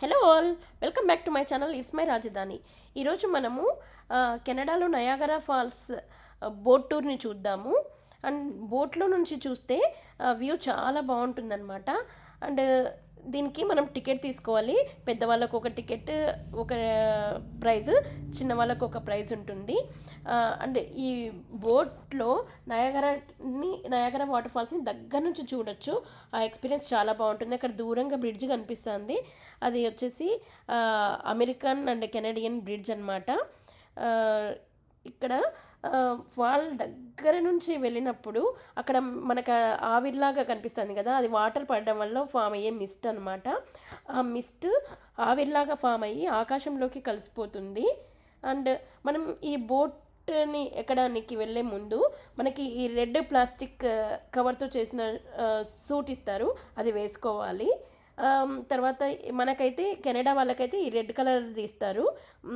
Hello all welcome back to my channel it's my రాజధాని. ఈరోజు మనము కెనడాలో నయాగరా ఫాల్స్ బోట్ టూర్ని చూద్దాము. అండ్ బోట్లో నుంచి చూస్తే వ్యూ చాలా బాగుంటుందన్నమాట. అండ్ దీనికి మనం టికెట్ తీసుకోవాలి. పెద్దవాళ్ళకు ఒక టికెట్ ఒక ప్రైజ్ చిన్న వాళ్ళకు ఒక ప్రైజ్ ఉంటుంది. అండ్ ఈ బోట్లో నయాగరాని నయాగర వాటర్ ఫాల్స్ని దగ్గర నుంచి చూడొచ్చు. ఆ ఎక్స్పీరియన్స్ చాలా బాగుంటుంది. అక్కడ దూరంగా బ్రిడ్జ్ కనిపిస్తుంది. అది వచ్చేసి అమెరికన్ అండ్ కెనడియన్ బ్రిడ్జ్ అనమాట ఇక్కడ వాళ్ళ దగ్గర నుంచి వెళ్ళినప్పుడు అక్కడ మనకు ఆవిరిలాగా కనిపిస్తుంది కదా అది వాటర్ పడడం వల్ల ఫామ్ అయ్యే మిస్ట్ అనమాట ఆ మిస్ట్ ఆవిరిలాగా ఫామ్ అయ్యి ఆకాశంలోకి కలిసిపోతుంది. అండ్ మనం ఈ బోట్ని ఎక్కడానికి వెళ్ళే ముందు మనకి ఈ రెడ్ ప్లాస్టిక్ కవర్తో చేసిన సూట్ ఇస్తారు అది వేసుకోవాలి. తర్వాత మనకైతే కెనడా వాళ్ళకైతే ఈ రెడ్ కలర్ తీస్తారు.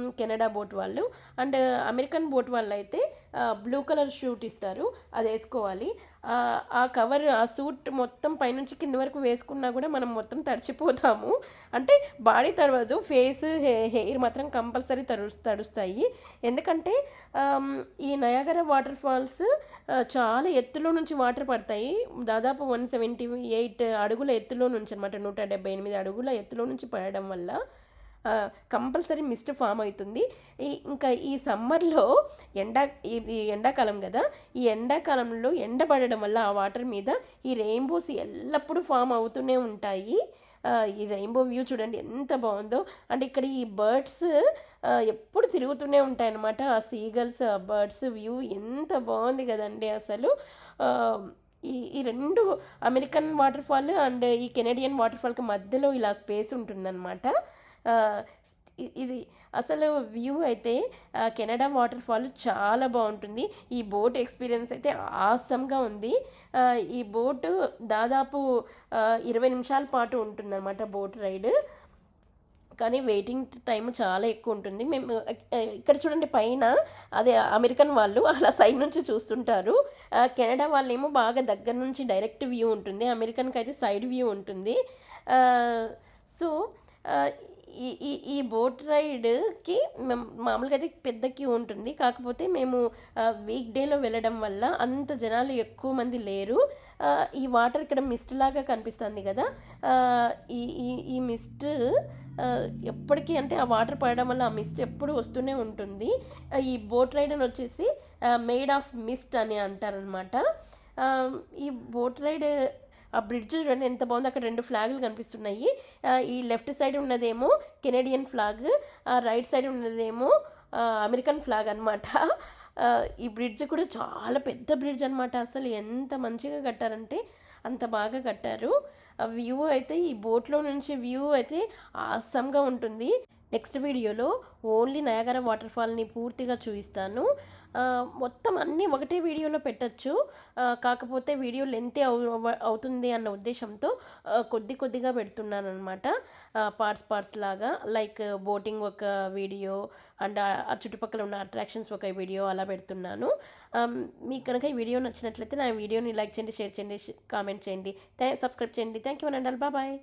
కెనడా బోట్ వాళ్ళు. అండ్ అమెరికన్ బోట్ వాళ్ళు అయితే బ్లూ కలర్ షూట్ ఇస్తారు. అది వేసుకోవాలి. ఆ, కవర్ ఆ సూట్ మొత్తం పైనుంచి కింద వరకు వేసుకున్నా కూడా మనం మొత్తం తడిచిపోతాము. అంటే బాడీ తడవదు ఫేస్ హెయిర్ మాత్రం కంపల్సరీ తడు తడుస్తాయి. ఎందుకంటే ఈ నయాగర వాటర్ ఫాల్స్ చాలా ఎత్తులో నుంచి వాటర్ పడతాయి. దాదాపు వన్ సెవెంటీ ఎయిట్ అడుగుల ఎత్తులో నుంచి అనమాట నూట డెబ్బై ఎనిమిది అడుగుల ఎత్తులో నుంచి పడడం వల్ల. కంపల్సరీ మిస్ట్ ఫామ్ అవుతుంది. ఈ ఇంకా ఈ సమ్మర్లో ఎండా ఇది ఎండాకాలం కదా ఈ ఎండాకాలంలో ఎండ పడడం వల్ల ఆ వాటర్ మీద ఈ రెయిన్బోస్ ఎల్లప్పుడూ ఫామ్ అవుతూనే ఉంటాయి. ఈ రెయిన్బో వ్యూ చూడండి ఎంత బాగుందో. అండ్ ఇక్కడ ఈ బర్డ్స్ ఎప్పుడు తిరుగుతూనే ఉంటాయన్నమాట. ఆ సీగల్స్ ఆ బర్డ్స్ వ్యూ ఎంత బాగుంది కదండి అసలు. ఈ ఈ రెండు అమెరికన్ వాటర్ ఫాల్ అండ్ ఈ కెనడియన్ వాటర్ ఫాల్కి మధ్యలో ఇలా స్పేస్ ఉంటుందన్నమాట. ఇది అసలు వ్యూ అయితే కెనడా వాటర్ ఫాల్ చాలా బాగుంటుంది. ఈ బోట్ ఎక్స్పీరియన్స్ అయితే ఆసమ్గా ఉంది. ఈ బోటు దాదాపు ఇరవై నిమిషాల పాటు ఉంటుందన్నమాట బోట్ రైడ్. కానీ వెయిటింగ్ టైం చాలా ఎక్కువ ఉంటుంది. మేము ఇక్కడ చూడండి పైన అదే అమెరికన్ వాళ్ళు అలా సైడ్ నుంచి చూస్తుంటారు. కెనడా వాళ్ళు ఏమో బాగా దగ్గర నుంచి డైరెక్ట్ వ్యూ ఉంటుంది. అమెరికన్కి అయితే సైడ్ వ్యూ ఉంటుంది. సో ఈ ఈ ఈ బోట్ రైడ్కి మామూలుగా అయితే పెద్ద క్యూ ఉంటుంది. కాకపోతే మేము వీక్ డేలో వెళ్ళడం వల్ల అంత జనాలు ఎక్కువ మంది లేరు. ఈ వాటర్ ఇక్కడ మిస్ట్ లాగా కనిపిస్తుంది కదా. ఈ ఈ ఈ మిస్ట్ ఎప్పటికీ అంటే ఆ వాటర్ పడడం వల్ల ఆ మిస్ట్ ఎప్పుడు వస్తూనే ఉంటుంది. ఈ బోట్ రైడ్ అని వచ్చేసి మేడ్ ఆఫ్ మిస్ట్ అని అంటారనమాట ఈ బోట్ రైడ్ ఆ బ్రిడ్జ్ చూడండి ఎంత బాగుంది. అక్కడ రెండు ఫ్లాగులు కనిపిస్తున్నాయి. ఈ లెఫ్ట్ సైడ్ ఉన్నదేమో కెనేడియన్ ఫ్లాగ్ ఆ రైట్ సైడ్ ఉన్నదేమో అమెరికన్ ఫ్లాగ్ అనమాట ఈ బ్రిడ్జ్ కూడా చాలా పెద్ద బ్రిడ్జ్ అనమాట అసలు ఎంత మంచిగా కట్టారంటే అంత బాగా కట్టారు. ఆ వ్యూ అయితే ఈ బోట్లో నుంచి వ్యూ అయితే ఆసంగా ఉంటుంది. నెక్స్ట్ వీడియోలో ఓన్లీ నయాగర వాటర్ ఫాల్ని పూర్తిగా చూపిస్తాను. మొత్తం అన్నీ ఒకటే వీడియోలో పెట్టచ్చు. కాకపోతే వీడియో లెంత్ అవుతుంది అన్న ఉద్దేశంతో కొద్ది కొద్దిగా పెడుతున్నాను అనమాట పార్ట్స్ పార్ట్స్ లాగా. లైక్ బోటింగ్ ఒక వీడియో అండ్ ఆ చుట్టుపక్కల ఉన్న అట్రాక్షన్స్ ఒక వీడియో అలా పెడుతున్నాను. మీకు కనుక ఈ వీడియో నచ్చినట్లయితే నా వీడియోని లైక్ చేయండి షేర్ చేయండి కామెంట్ చేయండి. సబ్స్క్రైబ్ చేయండి. Thank you and bye.